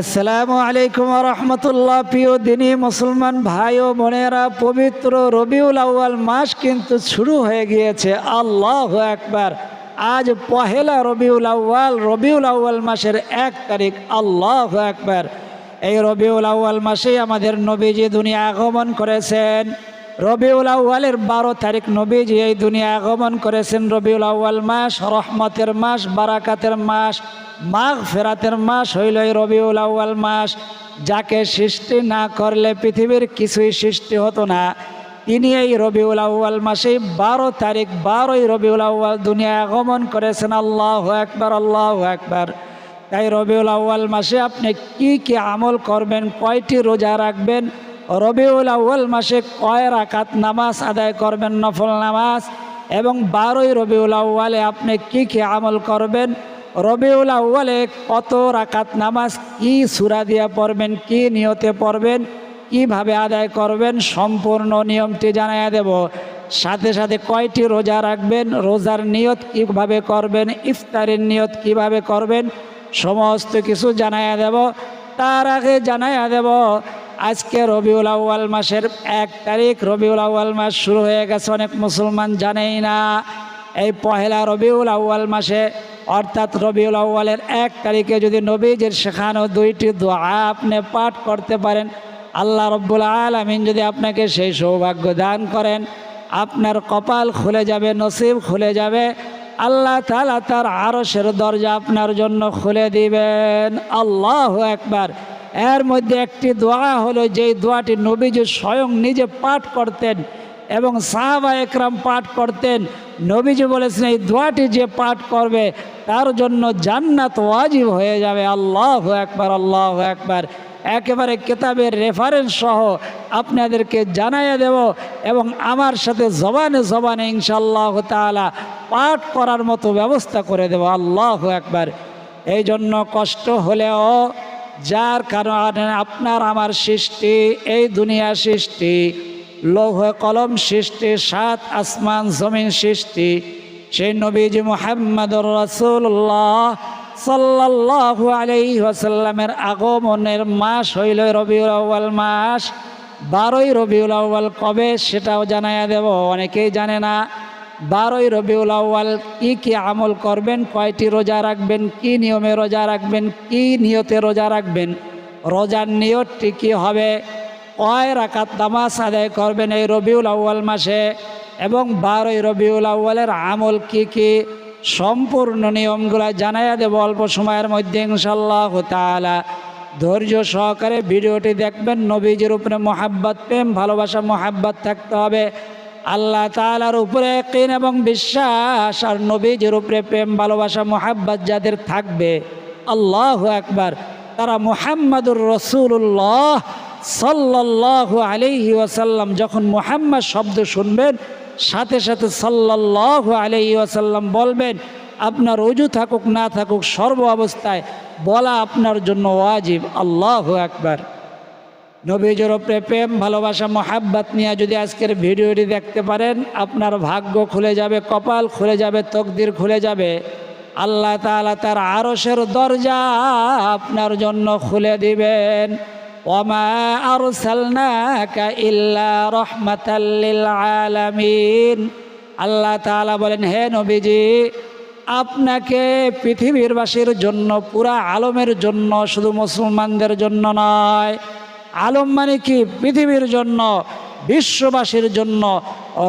আসসালামু আলাইকুম রহমতুল্লাহ। প্রিয় দিনী মুসলমান ভাই ও বোনেরা, পবিত্র রবিউল আউ্য়াল মাস কিন্তু শুরু হয়ে গিয়েছে। আল্লাহ একবার আজ পহেলা রবিউল আউ্য়াল রবিউল আউ্য়াল মাসের এক তারিখ। আল্লাহ একবার এই রবিউল আউ্য়াল মাসেই আমাদের নবীজি দুনিয়া আগমন করেছেন। রবিউল আউ্য়ালের বারো তারিখ নবীজি এই দুনিয়া আগমন করেছেন। রবিউল আউ্য়াল মাস, রহমতের মাস, বারাকাতের মাস মাঘ ফেরাতের মাস হইল এই রবিউল আউ্য়াল মাস। যাকে সৃষ্টি না করলে পৃথিবীর কিছুই সৃষ্টি হতো না। তিনি এই রবিউল আউ্য়াল মাসেই বারো তারিখ, বারোই রবিউল আউ্য়াল দুনিয়া আগমন করেছেন। আল্লাহ একবার আল্লাহ একবার তাই রবিউল আউ্য়াল মাসে আপনি কি কি আমল করবেন, কয়টি রোজা রাখবেন রবিউল আউ্য়াল মাসে কয় রাকাত নামাজ আদায় করবেন? নফল নামাজ। এবং বারোই রবিউল আউ্য়ালে আপনি কি কি আমল করবেন? রবিউল আউ্য়ালে কত রাকাত নামাজ, কি সুরা দিয়া পড়বেন, কি নিয়তে পড়বেন, কীভাবে আদায় করবেন? সম্পূর্ণ নিয়মটি জানাইয়া দেব। সাথে সাথে কয়টি রোজা রাখবেন? রোজার নিয়ত কীভাবে করবেন? ইফতারের নিয়ত কীভাবে করবেন? সমস্ত কিছু জানাইয়া দেব। তার আগে জানাইয়া দেব আজকে রবিউল আউ্য়াল মাসের এক তারিখ, রবিউল আউ্য়াল মাস শুরু হয়ে গেছে, অনেক মুসলমান জানেই না। এই পহেলা রবিউল আউ্য়াল মাসে, অর্থাৎ রবিউল আউ্য়ালের এক তারিখে যদি নবীজের শেখানো দুইটি দোয়া আপনি পাঠ করতে পারেন, আল্লাহ রব্বুল আলমিন যদি আপনাকে সেই সৌভাগ্য দান করেন, আপনার কপাল খুলে যাবে, নসিব খুলে যাবে, আল্লাহ তালা তার আরশের দরজা আপনার জন্য খুলে দিবেন। আল্লাহ একবার এর মধ্যে একটি দোয়া হলো, যেই দোয়াটি নবীজি স্বয়ং নিজে পাঠ করতেন এবং সাহাবা একরাম পাঠ করতেন। নবীজি বলেছেন, এই দোয়াটি যে পাঠ করবে, তার জন্য জান্নাত ওয়াজিব হয়ে যাবে। আল্লাহ একবার আল্লাহ একবার একেবারে কেতাবের রেফারেন্স সহ আপনাদেরকে জানাইয়া দেব এবং আমার সাথে জবানে জবানে ইনশাল্লাহ তালা পাঠ করার মতো ব্যবস্থা করে দেব। আল্লাহ একবার এই জন্য কষ্ট হলেও যার কারণে আপনার আমার সৃষ্টি, এই দুনিয়া সৃষ্টি, লৌহ কলম সৃষ্টি, সাত আসমান জমিন সৃষ্টি, সেই নবীজ মোহাম্মদুর রসুল্লাহ সাল্লাল্লাহু আলাইহি ওয়াসাল্লামের আগমনের মাস হইল রবিউল আউ্য়াল মাস। বারোই রবিউল আউ্য়াল কবে সেটাও জানাইয়া দেব, অনেকেই জানে না। বারোই রবিউল আউ্য়াল, কি কি আমল করবেন, কয়টি রোজা রাখবেন, কি নিয়মে রোজা রাখবেন, কি নিয়তে রোজা রাখবেন, রোজার নিয়তটি কি হবে, কয় রাকাত নামাজ আদায় করবেন এই রবিউল আউ্য়াল মাসে, এবং বারোই রবিউল আউ্য়ালের আমল কি কি, সম্পূর্ণ নিয়মগুলো জানাইয়া দেব অল্প সময়ের মধ্যে ইনশাল্লাহ তালা ধৈর্য সহকারে ভিডিওটি দেখবেন, নবীজির উপরে মোহাব্বত, প্রেম, ভালোবাসা, মোহাব্বত থাকতে হবে। আল্লাহ তালার উপরে কিন এবং বিশ্বাস আর নবীজির উপরে প্রেম, ভালোবাসা, মোহাব্বত যাদের থাকবে, আল্লাহ একবার তারা মোহাম্মদুর রসুল্লাহ সাল্লাহ আলাইহি ওয়াসাল্লাম, যখন মোহাম্মদ শব্দ শুনবেন, সাথে সাথে সাল্লাহ আলাইহি ওয়াসাল্লাম বলবেন, আপনার অজু থাকুক না থাকুক, সর্ব অবস্থায় বলা আপনার জন্য ওয়াজিব, আল্লাহ একবার নবীজের প্রেম, ভালোবাসা, মহাব্বাত নিয়ে যদি আজকের ভিডিওটি দেখতে পারেন, আপনার ভাগ্য খুলে যাবে, কপাল খুলে যাবে, তকদির খুলে যাবে। আল্লাহ তালা তার আরসের দরজা আপনার জন্য খুলে দিবেন। ওমা আরসালনাকা ইল্লা রহমাতাল্লিল আলামিন। আল্লাহ তাআলা বলেন, হে নবীজি, আপনাকে পৃথিবীরবাসীর জন্য, পুরা আলমের জন্য, শুধু মুসলমানদের জন্য নয় আলম মানে কি? পৃথিবীর জন্য, বিশ্ববাসীর জন্য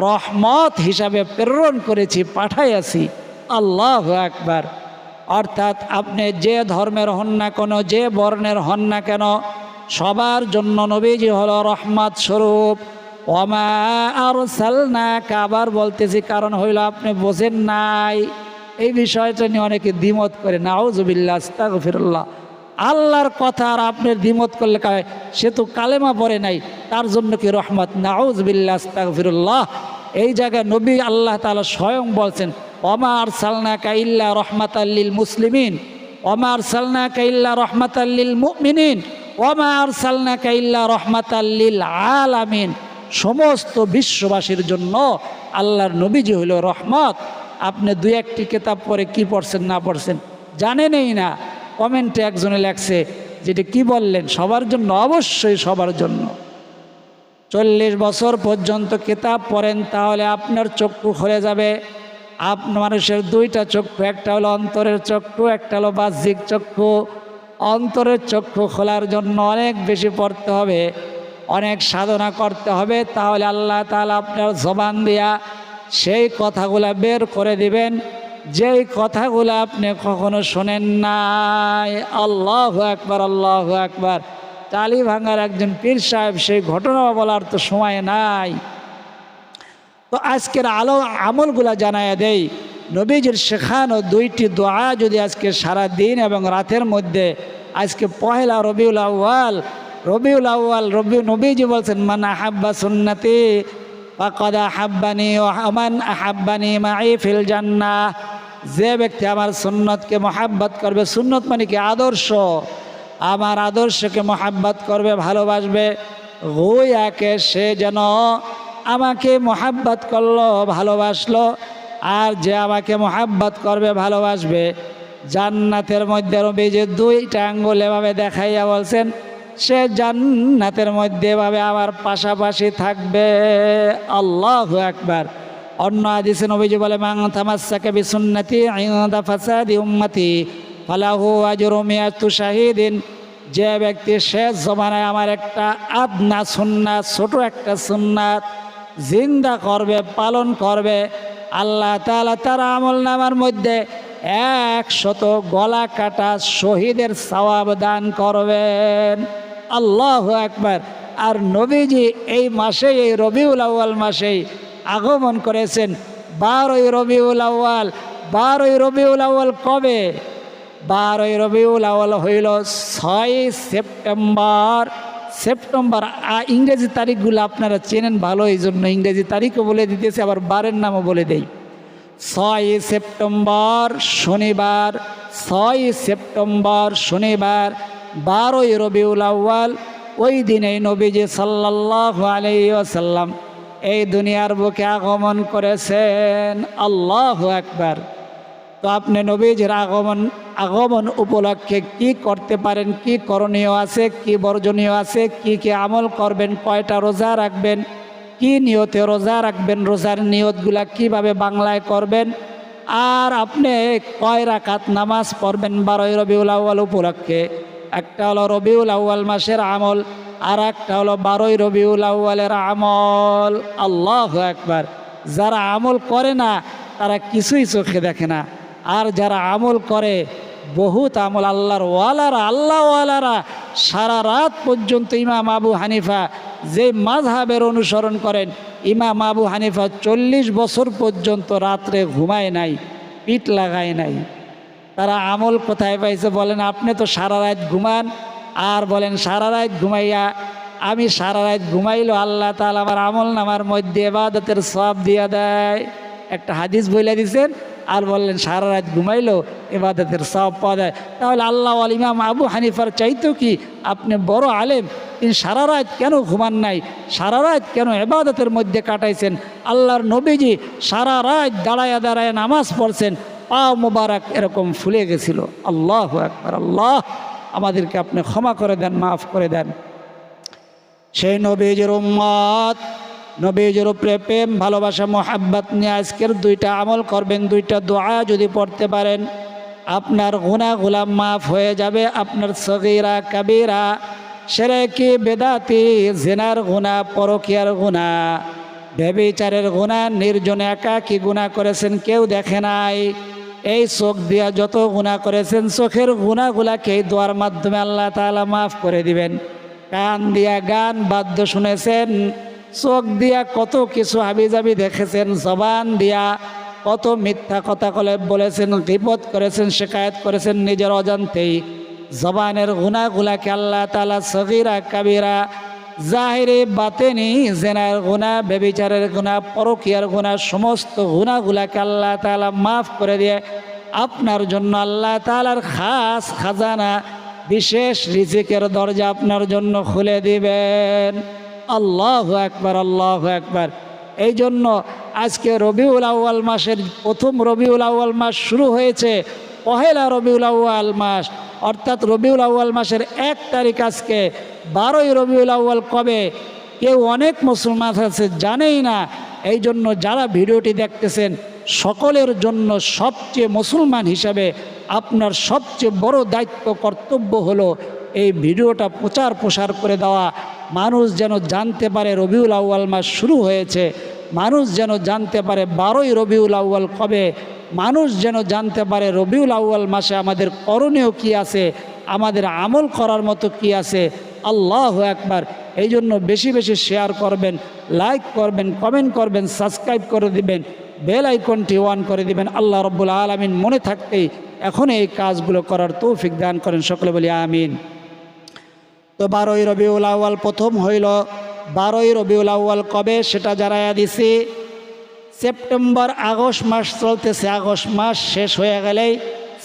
রহমত হিসাবে প্রেরণ করেছি, পাঠাইয়াছি। আল্লাহ একবার অর্থাৎ আপনি যে ধর্মের হন না কেন, যে বর্ণের হন না কেন, সবার জন্য নবীজি হলো রহমত স্বরূপ। ওমা আর সালনা কাবার বলতেছি, কারণ হইল আপনি বোঝেন নাই। এই বিষয়টা নিয়ে অনেকে দ্বিমত করে নাউজুবিল্লা আস্তাগফিরুল্লাহ। আল্লাহর কথা আর আপনার দ্বিমত করলে কয়, সে তো কালেমা পড়ে নাই, তার জন্য কি রহমত? নাউজবিল্লা আস্তাগফিরুল্লাহ। এই জায়গায় নবী আল্লাহ তাআলা স্বয়ং বলছেন অমার সালনা কাইল্লা রহমাত আল্লিল মুসলিমিন অমার সালনা কাইল্লা রহমাত আল্লিল মুমিনিন ওমার সালনা কাইল্লা রহমাত আল্লিল আলামিন। সমস্ত বিশ্ববাসীর জন্য আল্লাহর নবীজি হইল রহমত। আপনি দু একটি কেতাব পরে কি পড়ছেন না পড়ছেন জানেনই না। কমেন্টে একজনে লেখছে, যেটা কি বললেন? সবার জন্য? অবশ্যই সবার জন্য। চল্লিশ বছর পর্যন্ত কিতাব পড়েন, তাহলে আপনার চক্ষু খুলে যাবে। আপ, মানুষের দুইটা চক্ষু, একটা হলো অন্তরের চক্ষু, একটা হলো বাহ্যিক চক্ষু। অন্তরের চক্ষু খোলার জন্য অনেক বেশি পড়তে হবে, অনেক সাধনা করতে হবে, তাহলে আল্লাহ তাআলা আপনার জবান দিয়া সেই কথাগুলা বের করে দিবেন। যেই কথাগুলো আপনি কখনো শোনেন নাই, আল্লাহ একবার আল্লাহ একবার টালি ভাঙার একজন পীর সাহেব সেই ঘটনা বলার তো সময় নাই। তো আজকের আলো আমলগুলা জানায় দেই, নবীজির শেখানো দুইটি দোয়া যদি আজকে সারা দিন এবং রাতের মধ্যে, আজকে পহেলা রবিউল আউ্য়াল রবিউল আউ্য়াল, রবি, নবীজি বলছেন, মান আহাব্বা সুন্নতি কদা আহাব্বানি ও আমান আহাব্বানি মাই ফিল জান্নাহ। যে ব্যক্তি আমার সুন্নতকে মহাব্বত করবে, সুন্নত মানে কি? আদর্শ। আমার আদর্শকে মহাব্বত করবে, ভালোবাসবে। গুয়াকে সে যেন আমাকে মহাব্বত করল, ভালোবাসলো, আর যে আমাকে মহাব্বত করবে, ভালোবাসবে। জান্নাতের মধ্যে রবি যে দুইটা আঙ্গুল এভাবে দেখাইয়া বলছেন, সে জান্নাতের মধ্যে এভাবে আমার পাশাপাশি থাকবে। আল্লাহ একবার অন্য আদিসে নবীজি বলে মাং তামাসাকে বিসুন্নতি আইন্দা ফাসাদি উম্মতি, ফালাহু আজরু মিয়াতু শাহিদিন। যে ব্যক্তি শেষ জমানায় আমার একটা আদনা সুন্নাত, ছোট একটা সুন্নাত জিন্দা করবে, পালন করবে, আল্লাহ তালা তার আমল নামার মধ্যে একশত গলা কাটা শহীদের সওয়াব দান করবেন। আল্লাহ একবার আর নবীজি এই মাসেই, এই রবিউল আউয়াল মাসেই আগমন করেছেন। বারোই রবিউল আউয়াল, বারোই রবিউল আউয়াল কবে? বারোই রবিউল আউয়াল হইল ছয় সেপ্টেম্বর। সেপ্টেম্বর ইংরেজি তারিখগুলো আপনারা চেনেন ভালো এই জন্য ইংরেজি তারিখও বলে দিতেছে, আবার বারের নামও বলে দেই। ছয় সেপ্টেম্বর, শনিবার, ছয় সেপ্টেম্বর, শনিবার, বারোই রবিউল আউ্য়াল, ওই দিনেই নবীজি সাল্লাহ আলাইসাল্লাম এই দুনিয়ার বুকে আগমন করেছেন। আল্লাহ একবার তো আপনি নবীজির আগমন আগমন উপলক্ষে কি করতে পারেন? কি করণীয় আছে? কি বর্জনীয় আছে? কি কি আমল করবেন? কয়টা রোজা রাখবেন? কি নিয়তে রোজা রাখবেন? রোজার নিয়তগুলা কীভাবে বাংলায় করবেন? আর আপনি কয় রাকাত নামাজ পড়বেন বারোই রবিউল আউ্য়াল উপলক্ষে? একটা হলো রবিউল আউ্য়াল মাসের আমল আর একটা হলো বারোই রবিউল আউ্য়ালের আমল। আল্লাহ একবার যারা আমল করে না, তারা কিছুই চোখে দেখে না। আর যারা আমল করে, বহুত আমল আল্লাহর ওয়ালারা, আল্লাহ ওয়ালারা সারা রাত পর্যন্ত ইমাম আবু হানিফা যে মাঝহাবের অনুসরণ করেন, ইমাম আবু হানিফা চল্লিশ বছর পর্যন্ত রাত্রে ঘুমায় নাই, পিঠ লাগায় নাই। তারা আমল কোথায় পাইছে বলেন, আপনি তো সারা রাত ঘুমান আর বলেন, সারা রাত ঘুমাইয়া, আমি সারা রাত ঘুমাইলো আল্লাহ তাআলা আমার আমল নামার মধ্যে এবাদতের সব দিয়া দেয়। একটা হাদিস বইলে দিছেন, আর বললেন, সারা রাত ঘুমাইলো এবাদতের সব পাওয়া দেয় তাহলে আল্লাহ আল ইমাম আবু হানিফার চাইতো কি আপনি বড় আলেম? তিনি সারা রাত কেন ঘুমান নাই? সারা রাত কেন এবাদতের মধ্যে কাটাইছেন? আল্লাহর নবীজি সারা রাত দাঁড়ায় দাঁড়ায় নামাজ পড়ছেন পা মোবারক এরকম ফুলে গেছিল। আল্লাহ একবার আল্লাহ আমাদেরকে আপনি ক্ষমা করে দেন, মাফ করে দেন। সেই নবীজের উম্মত, নবীজের উপরে প্রেম, ভালোবাসা, মোহাব্বত নিয়ে আজকের দুইটা আমল করবেন, দুইটা দোয়া যদি পড়তে পারেন, আপনার গুণা গুলাম মাফ হয়ে যাবে, আপনার সগিরা, কাবিরা, সেরেকি, বেদাতি, জেনার গুণা পরকিয়ার গুণা ব্যবিচারের গুণা নির্জনে একাকি গুণা করেছেন, কেউ দেখে নাই। এই চোখ দিয়া যত গুণা করেছেন, চোখের গুণাগুলাকে এই দোয়ার মাধ্যমে আল্লাহ তালা মাফ করে দিবেন। কান দিয়া গান বাদ্য শুনেছেন, চোখ দিয়া কত কিছু হাবিজাবি দেখেছেন, জবান দিয়া কত মিথ্যা কথা কলে বলেছেন বিপদ করেছেন, শিকায়ত করেছেন নিজের অজান্তেই। জবানের গুণাগুলাকে আল্লাহ তালা সগিরা, কাবিরা জাহিরে বাতেনি, জেনার গুণা, বেবিচারের গুণা, পরকিয়ার গুণা, সমস্ত গুণাগুলাকে আল্লাহ তালা মাফ করে দিয়ে আপনার জন্য আল্লাহ তালার খাস খাজানা, বিশেষ রিজিকের দরজা আপনার জন্য খুলে দিবেন। আল্লাহ একবার আল্লাহ একবার এই জন্য আজকে রবিউল আউয়াল মাসের প্রথম রবিউল আউয়াল মাস শুরু হয়েছে। পহেলা রবিউল আউয়াল মাস, অর্থাৎ রবিউল আউয়াল মাসের এক তারিখ আজকে, বারোই রবিউল আউয়াল কবে? কেউ অনেক মুসলমান আছে, জানেই না। এই জন্য যারা ভিডিওটি দেখতেছেন, সকলের জন্য সবচেয়ে মুসলমান হিসাবে আপনার সবচেয়ে বড় দায়িত্ব, কর্তব্য হলো এই ভিডিওটা প্রচার প্রসার করে দেওয়া। মানুষ যেন জানতে পারে রবিউল আউয়াল মাস শুরু হয়েছে। মানুষ যেন জানতে পারে বারোই রবিউল আউয়াল কবে মানুষ যেন জানতে পারে, রবিউল আউয়াল মাসে আমাদের করণীয় কি আছে, আমাদের আমল করার মতো কি আছে, আল্লাহ একবার এই জন্য বেশি বেশি শেয়ার করবেন লাইক করবেন কমেন্ট করবেন সাবস্ক্রাইব করে দিবেন বেল আইকনটি ওয়ান করে দিবেন। আল্লাহ রব্বুল আলমিন মনে থাকতেই এখন এই কাজগুলো করার তৌফিক দান করেন, সকলে বলি আমিন। তো বারোই রবিউল আউয়াল প্রথম হইল, বারোই রবিউল আউয়াল কবে সেটা জানাইয়া দিছি। সেপ্টেম্বর আগস্ট মাস চলতেছে। আগস্ট মাস শেষ হয়ে গেলেই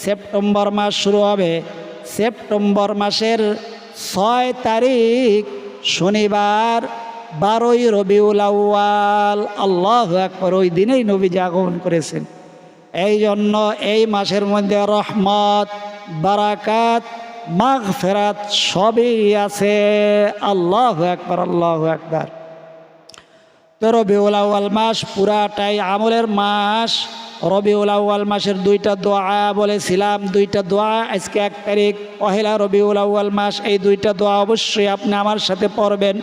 সেপ্টেম্বর মাস শুরু হবে। সেপ্টেম্বর মাসের ছয় তারিখ শনিবার, বারোই রবিউল আউয়াল। আল্লাহ একবার ওই দিনেই নবীজি আগমন করেছেন। এই জন্য এই মাসের মধ্যে রহমত, বারাকাত মাঘ ফেরাত সবই আছে। আল্লাহ একবার আল্লাহ একবার তো রবিউল মাস পুরাটাই আমলের মাস। রবিউল আউয়াল মাসের দুইটা দোয়া বলেছিলাম, দুইটা দোয়া আজকে এক তারিখ, পহেলা রবিউল আউয়াল মাস, এই দুইটা দোয়া অবশ্যই আপনি আমার সাথে পড়বেন।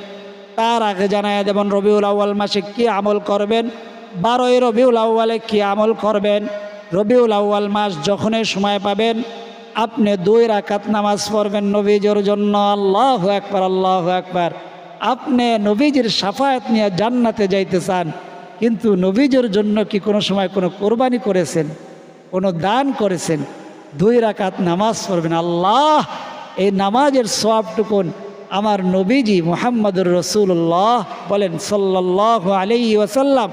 তার আগে জানায় যেমন রবিউল আউয়াল মাসে কি আমল করবেন, বারোই রবিউল আউয়ালে কি আমল করবেন। রবিউল আউয়াল মাস যখনই সময় পাবেন, আপনি দুই রাকাত নামাজ পড়বেন নবীজের জন্য। আল্লাহ একবার আল্লাহ একবার আপনি নবীজির সাফায়াত নিয়ে জান্নাতে যাইতে চান কিন্তু নবীজের জন্য কি কোনো সময় কোনো কোরবানি করেছেন, কোনো দান করেছেন? দুই রাকাত নামাজ পড়বেন। আল্লাহ, এই নামাজের সবটুকুন আমার নবীজি মোহাম্মদুর রসুল্লাহ বলেন সাল্লাহ আলি ওসাল্লাম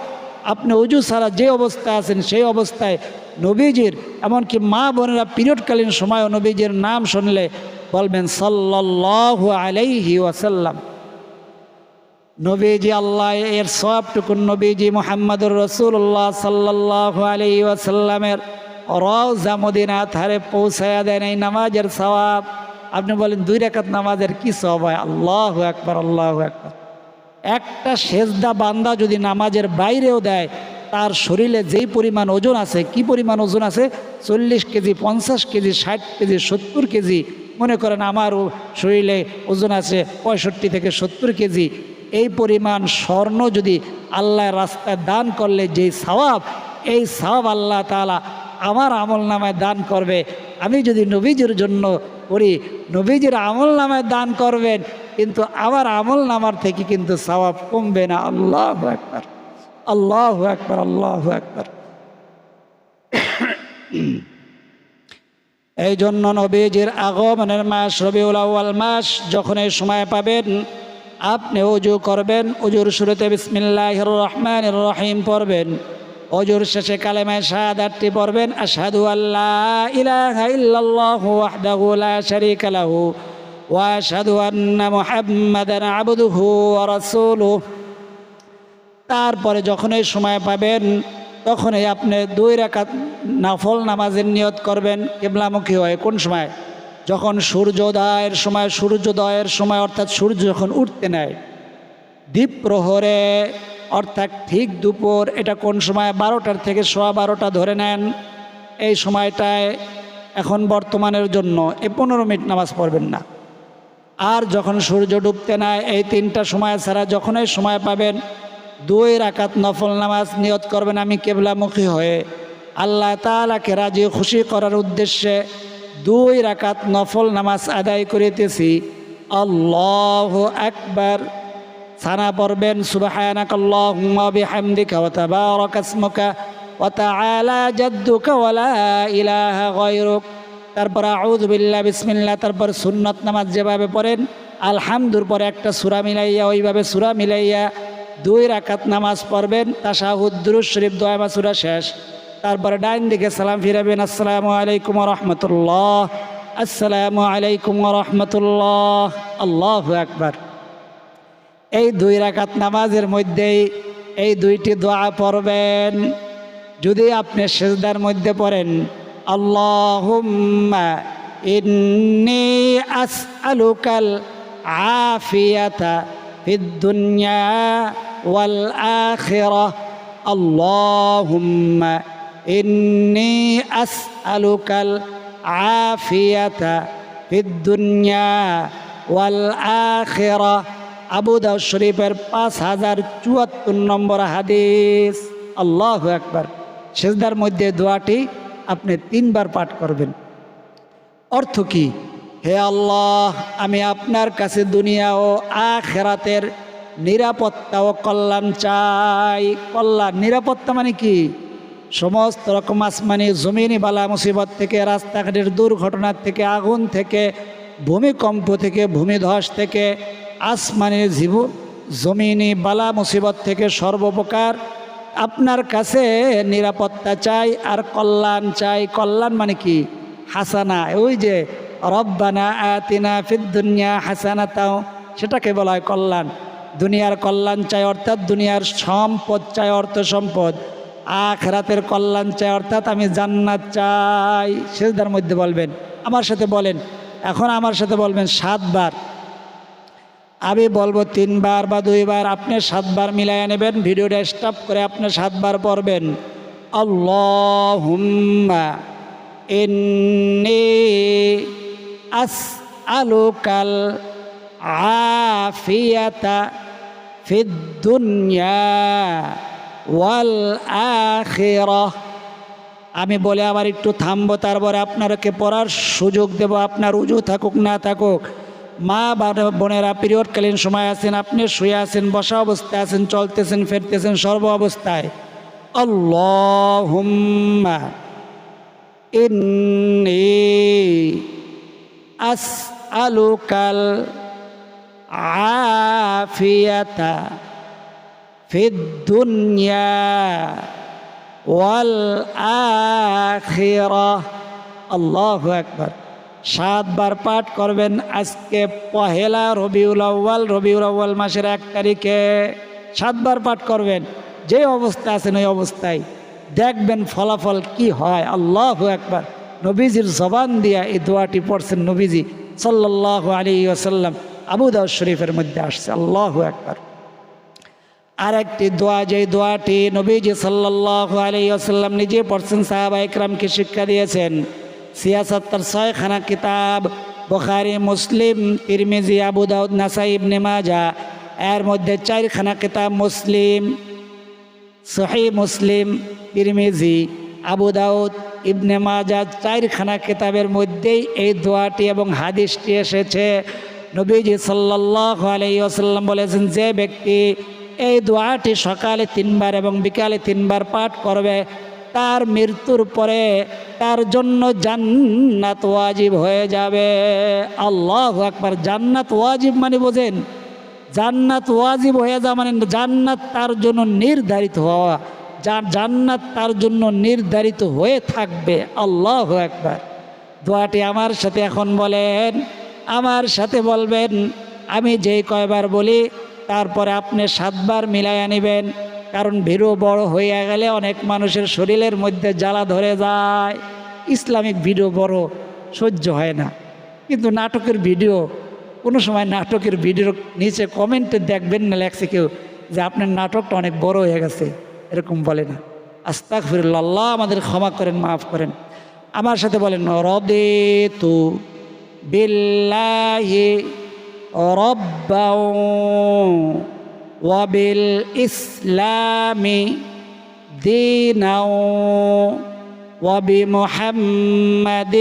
আপনি উজু সারা যে অবস্থায় আছেন সেই অবস্থায় নবীজির, এমনকি মা বোনেরা পিরিয়ডকালীন সময় নবীজির নাম শুনলে বলবেন সাল্লাহ আলাইহি ওয়াসাল্লাম। নবীজি আল্লাহ এর সবটুকুন নবীজি মোহাম্মদুর রসুল্লাহ সাল্লাহ আলি ওয়াসাল্লামের রওজা মদিনা ধারে পৌঁছায়া দেন এই নামাজের সবাব আপনি বলেন, দুই রেখাত নামাজের কি সব হয়? আল্লাহ একবার আল্লাহ একবার একটা সেজদা বান্দা যদি নামাজের বাইরেও দেয়, তার শরীরে যেই পরিমাণ ওজন আছে, কি পরিমাণ ওজন আছে? চল্লিশ কেজি, পঞ্চাশ কেজি, ষাট কেজি, সত্তর কেজি। মনে করেন, আমার শরীরে ওজন আছে পঁয়ষট্টি থেকে সত্তর কেজি। এই পরিমাণ স্বর্ণ যদি আল্লাহ রাস্তায় দান করলে যেই সওয়াব এই সওয়াব আল্লাহ তালা আমার আমল নামায় দান করবে। আমি যদি নবীজির জন্য করি, নবীজির আমল নামায় দান করবেন, কিন্তু আমার আমল নামার থেকে কিন্তু সওয়াব কমবে না। আল্লাহ একবার আল্লাহ একবার আল্লাহ একবার এই জন্য নবীজির আগমনের মাস, রবিউল আউয়াল মাস, যখন এই সময় পাবেন আপনি অজু করবেন অজুর শুরুতে বিসমিল্লাহ রহমান রহিম পড়বেন অজুর শেষে কালেমায় শাহাদাতটি পড়বেন, আশহাদু আল্লাহ ইলাহা ইল্লাল্লাহু ওয়াহদাহু লা তারপরে যখনই সময় পাবেন, তখনই আপনি দুই রাকাত নাফল নামাজের নিয়ত করবেন, কেবলামুখী হয়। কোন সময়? যখন সূর্যোদয়ের সময় সূর্যোদয়ের সময়, অর্থাৎ সূর্য যখন উঠতে নেয়, দ্বীপ প্রহরে, অর্থাৎ ঠিক দুপুর, এটা কোন সময়? বারোটার থেকে সোয়া বারোটা ধরে নেন। এই সময়টায় এখন বর্তমানের জন্য এ পনেরো মিনিট নামাজ পড়বেন না। আর যখন সূর্য ডুবতে নেয়, এই তিনটা সময় ছাড়া যখনই সময় পাবেন, দুই রাকাত নফল নামাজ নিয়ত করবেন আমি কেবলামুখী হয়ে। আল্লাহ তালাকে রাজি খুশি করার উদ্দেশ্যে দুই রাকাত নফল নামাজ আদায় করিতেছি। আল্লাহ একবার সানা পড়বেন লা ইলাহা তারপর আউযু বিল্লাহ, বিসমিল্লাহ, তারপর সুন্নত নামাজ যেভাবে পড়েন, আলহামদুর পরে একটা সুরা মিলাইয়া, ওইভাবে সুরা মিলাইয়া দুই রাকাত নামাজ পড়বেন। তাশাহুদ, দুরুদ শরীফ, দোয়া মাসুরা শেষ। তারপরে ডাইন দিকে সালাম ফিরাবেন, আসসালামু আলাইকুম রহমতুল্লাহ, আসসালামু আলাইকুম রহমতুল্লাহ, আল্লাহ আকবার। এই দুই রাকাত নামাজের মধ্যেই এই দুইটি দোয়া পড়বেন। যদি আপনি সেজদার মধ্যে পড়েন, আল্লাহুম্মা ইন্নি আসআলুকাল আফিয়াতা ফিদ দুনিয়া ওয়াল আখিরাহ আল্লাহুম্মা আসআলুকাল আফিয়াতা ফিদ দুনিয়া ওয়াল আখিরাহ আবু দাউদ শরীফের পাঁচ হাজার চুয়াত্তর নম্বর হাদিস। আল্লাহ একবার সেজদার মধ্যে দোয়াটি আপনি তিনবার পাঠ করবেন। অর্থ কি? হে আল্লাহ, আমি আপনার কাছে দুনিয়া ও আখেরাতের নিরাপত্তা ও কল্যাণ চাই। কল্যাণ, নিরাপত্তা মানে কি? সমস্ত রকম আসমানি জমিনি বালা মুসিবত থেকে, রাস্তাঘাটের দুর্ঘটনার থেকে, আগুন থেকে, ভূমিকম্প থেকে, ভূমিধস থেকে, আসমানি জীব, জমিনি বালা মুসিবত থেকে সর্বপ্রকার আপনার কাছে নিরাপত্তা চাই আর কল্যাণ চাই। কল্যাণ মানে কি? হাসানা। ওই যে, রব্বানা আতিনা ফিদ দুনিয়া হাসানা তাও সেটাকে বলা হয় কল্যাণ। দুনিয়ার কল্যাণ চাই অর্থাৎ দুনিয়ার সম্পদ চাই, অর্থ সম্পদ। আখরাতের কল্যাণ চাই, অর্থাৎ আমি জান্নাত চাই। সেজদার মধ্যে বলবেন, আমার সাথে বলেন, এখন আমার সাথে বলবেন, সাতবার। আমি বলব তিনবার বা দুইবার, আপনি সাতবার মিলাইয়া নেবেন, ভিডিওটা স্টপ করে আপনি সাতবার পড়বেন। আল্লাহুম্মা ইন্নি আস আলুকাল আফিয়াতা ফিদ দুনিয়া। ওয়াল আখিরাহ আমি বলে আবার একটু থামবো, তারপরে আপনারকে পড়ার সুযোগ দেব, আপনার উজু থাকুক, না থাকুক। মা বোনেরা, পিরিয়ডকালীন সময় আছেন, আপনি শুয়ে আছেন, বসা অবস্থায় আছেন, চলতেছেন, ফেরতেছেন সর্ব অবস্থায়। আল্লাহুম্মা ইন্নি আসআলুকাল আফিয়াতা। ফিদ দুনিয়া ওয়াল আখিরাহ আল্লাহু আকবার। সাতবার পাঠ করবেন আজকে পহেলা রবিউল আউ্বাল রবিউল আউ্বাল মাসের এক তারিখে। সাতবার পাঠ করবেন, যে অবস্থা আছেন ওই অবস্থায়। দেখবেন ফলাফল কি হয়, আল্লাহ একবার নবীজির জবান দিয়া এই দোয়াটি পড়ছেন নবীজি সাল্লাহ আলী আসাল্লাম আবু দাউদ শরীফের মধ্যে আসছে, আল্লাহ একবার আর একটি দোয়া যে দোয়াটি নবীজি সাল্লাহ আলী আসাল্লাম নিজে পড়ছেন, সাহাবা ইকরামকে শিক্ষা দিয়েছেন। সিয়াসত্তর ছয়খানা কিতাব, বখারি, মুসলিম, তিরমিজি, আবু দাউদ, নাসাই ইবনে এর মধ্যে চারখানা কিতাব মুসলিম সহি মুসলিম, তিরমিজি, আবু দাউদ, ইবনে মাজা, চারখানা কিতাবের মধ্যেই এই দোয়াটি এবং হাদিসটি এসেছে। নবীজি সাল্লাহ আলাইসাল্লাম বলেছেন, যে ব্যক্তি এই দোয়াটি সকালে তিনবার এবং বিকালে তিনবার পাঠ করবে। তার মৃত্যুর পরে তার জন্য জান্নাত ওয়াজিব হয়ে যাবে। আল্লাহ একবার জান্নাত ওয়াজিব মানে বোঝেন, জান্নাত ওয়াজিব হয়ে যাওয়া মানে জান্নাত তার জন্য নির্ধারিত হওয়া। জান্নাত তার জন্য নির্ধারিত হয়ে থাকবে, আল্লাহ একবার দোয়াটি আমার সাথে এখন বলেন, আমার সাথে বলবেন, আমি যেই কয়বার বলি তারপরে আপনি সাতবার মিলাইয়া নেবেন, কারণ ভিড়ও বড় হয়ে গেলে অনেক মানুষের শরীরের মধ্যে জ্বালা ধরে যায়। ইসলামিক ভিডিও বড়, সহ্য হয় না। কিন্তু নাটকের ভিডিও, কোনো সময় নাটকের ভিডিওর নিচে কমেন্টে দেখবেন না লেখছে কেউ যে আপনার নাটকটা অনেক বড় হয়ে গেছে, এরকম বলে না। আস্তাক ফিরুল্লাহ আমাদের ক্ষমা করেন, মাফ করেন। আমার সাথে বলেন, রদে তু বিল্লাহি রব্বাউ ওয়াবিল ইসলামি দিনাও وبمحمد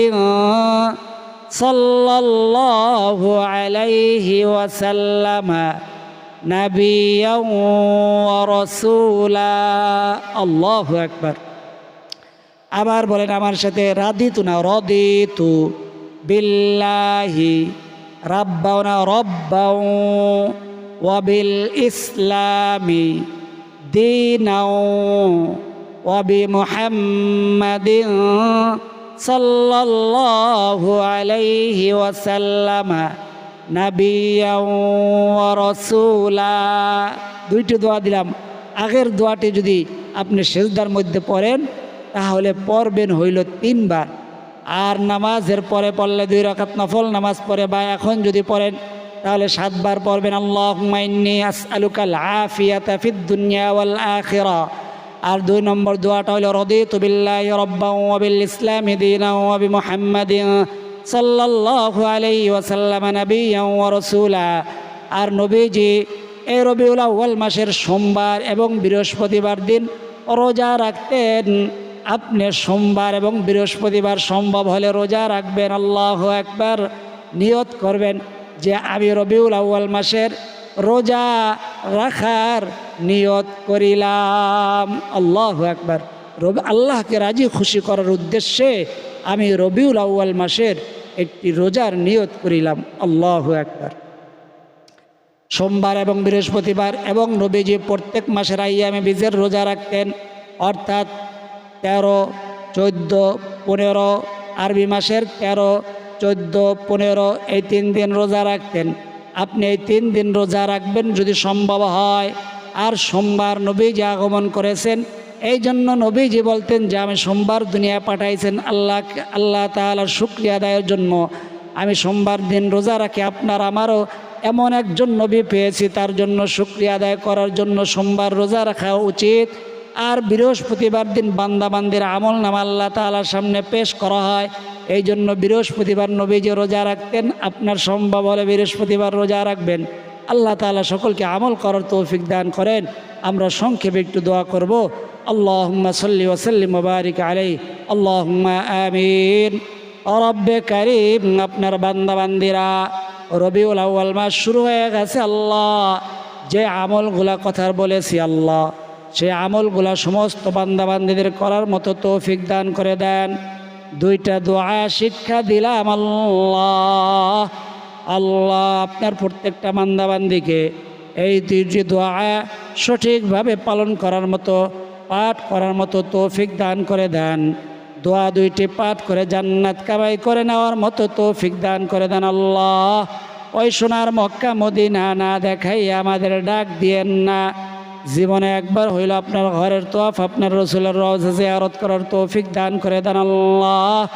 صلى الله عليه وسلم نبيا ورسولا الله أكبر আবার বলেন আমার সাথে রাদিতু না রদিতু বিল্লাহি রাব্বাউনা রব্বাউ ওয়াবিল ইসলামি দিনাও ওয়াবি মুহাম্মাদিন সাল্লাল্লাহু আলাইহি ওয়াসাল্লামা ওয়া রাসূলা। দুইটি দোয়া দিলাম। আগের দোয়াটি যদি আপনি সেজদার মধ্যে পড়েন, তাহলে পড়বেন হইল তিনবার। আর নামাজের পরে পড়লে দুই রকাত নফল, নামাজ পড়ে বা এখন যদি পড়েন, তাহলে সাতবার পড়বেন আল্লাহ মাইন্নি আসআলুকাল আফিয়াতা ফিদ দুনিয়া ওয়াল আখিরা আর দুই নম্বর দোয়াটা হলো, রদিতু বিল্লাহি রাব্বান ওয়া বিল ইসলামি দীনান ওয়া বি মুহাম্মাদিন সাল্লাল্লাহু আলাইহি ওয়া রাসূলা। আর নবীজি এই রবিউল আউ্য়াল মাসের সোমবার এবং বৃহস্পতিবার দিন রোজা রাখতেন। আপনি সোমবার এবং বৃহস্পতিবার সম্ভব হলে রোজা রাখবেন, আল্লাহ একবার নিয়ত করবেন যে আমি রবিউল আউ্য়াল মাসের রোজা রাখার নিয়ত করিলাম। আল্লাহ একবার আল্লাহকে রাজি খুশি করার উদ্দেশ্যে আমি রবিউল আউ্য়াল মাসের একটি রোজার নিয়ত করিলাম। আল্লাহ একবার সোমবার এবং বৃহস্পতিবার এবং নবীজি প্রত্যেক মাসের আইয়ামে বীজের রোজা রাখতেন। অর্থাৎ তেরো, চোদ্দ, পনেরো, আরবি মাসের তেরো, চোদ্দ, পনেরো, এই তিন দিন রোজা রাখতেন। আপনি এই তিন দিন রোজা রাখবেন যদি সম্ভব হয়। আর সোমবার নবীজি আগমন করেছেন। এই জন্য নবীজি বলতেন যে, আমি সোমবার দুনিয়া পাঠাইছেন আল্লাহ আল্লাহ তালার শুক্রিয়া আদায়ের জন্য। আমি সোমবার দিন রোজা রাখি, আপনার আমারও এমন একজন নবী পেয়েছি, তার জন্য শুক্রিয়া আদায় করার জন্য সোমবার রোজা রাখা উচিত। আর বৃহস্পতিবার দিন বান্দাবান্দির আমল নাম আল্লাহ তালার সামনে পেশ করা হয়। এই জন্য বৃহস্পতিবার নবী যে রোজা রাখতেন, আপনার সম্ভব হলে বৃহস্পতিবার রোজা রাখবেন। আল্লাহ তালা সকলকে আমল করার তৌফিক দান করেন। আমরা সংক্ষেপে একটু দোয়া করব। আল্লাহ সাল্লি ওসাল্লিম মুবারিক আলাই আল্লাহ আমিন। রব্বে করিম, আপনার বান্দাবান্দিরা, রবিউল আউ্য়াল মাস শুরু হয়ে গেছে, আল্লাহ। যে আমলগুলা কথার বলেছি, আল্লাহ। সেই আমলগুলা সমস্ত বান্দাবান্দিদের করার মতো তৌফিক দান করে দেন। দুইটা দোয়া, শিক্ষা দিলাম আল্লাহ। আল্লাহ আপনার প্রত্যেকটা বান্দাবান্দিকে এই দুইটি দোয়া সঠিকভাবে পালন করার মতো, পাঠ করার মতো তৌফিক দান করে দেন। দোয়া দুইটি পাঠ করে জান্নাত কামাই করে নেওয়ার মতো তৌফিক দান করে দেন আল্লাহ। ওই সোনার মক্কা মদিনা না দেখাই আমাদের ডাক দিয়েন না। জীবনে একবার হইল আপনার ঘরের তোয়াফ, আপনার রসুলের রওজা জিয়ারত করার তৌফিক দান করে দেন আল্লাহ।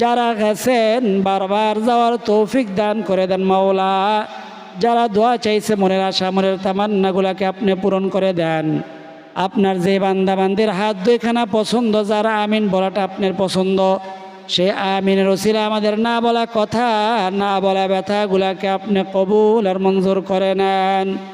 যারা গেছেন, বারবার যাওয়ার তৌফিক দান করে দেন মাওলা। যারা দোয়া চাইছে, মনের আশা, মনের তামান্নাগুলাকে আপনি পূরণ করে দেন। আপনার যে বান্দাবান্দির হাত দুইখানা পছন্দ, যারা আমিন বলাটা আপনার পছন্দ, সে আমিনের ওসিলা আমাদের না বলা কথা, না বলা ব্যথাগুলাকে আপনি কবুল আর মঞ্জুর করে নেন।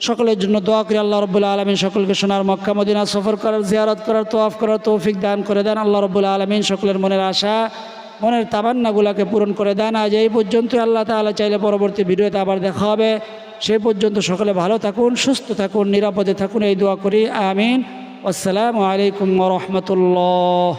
সকলের জন্য দোয়া করি আল্লাহ রব্বুল আলমিন, সকলকে সোনার মক্কা, মদিনা সফর করার, জিয়ারত করার তোয়াফ করার তৌফিক দান করে দেন। আল্লাহ রব্বুল আলমিন সকলের মনের আশা, মনের তাবান্নাগুলাকে পূরণ করে দেন। আজ এই পর্যন্ত আল্লাহ তাআলা চাইলে পরবর্তী ভিডিওতে আবার দেখা হবে। সেই পর্যন্ত সকলে ভালো থাকুন, সুস্থ থাকুন, নিরাপদে থাকুন, এই দোয়া করি, আমিন। আসসালামু আলাইকুম রহমতুল্লাহ।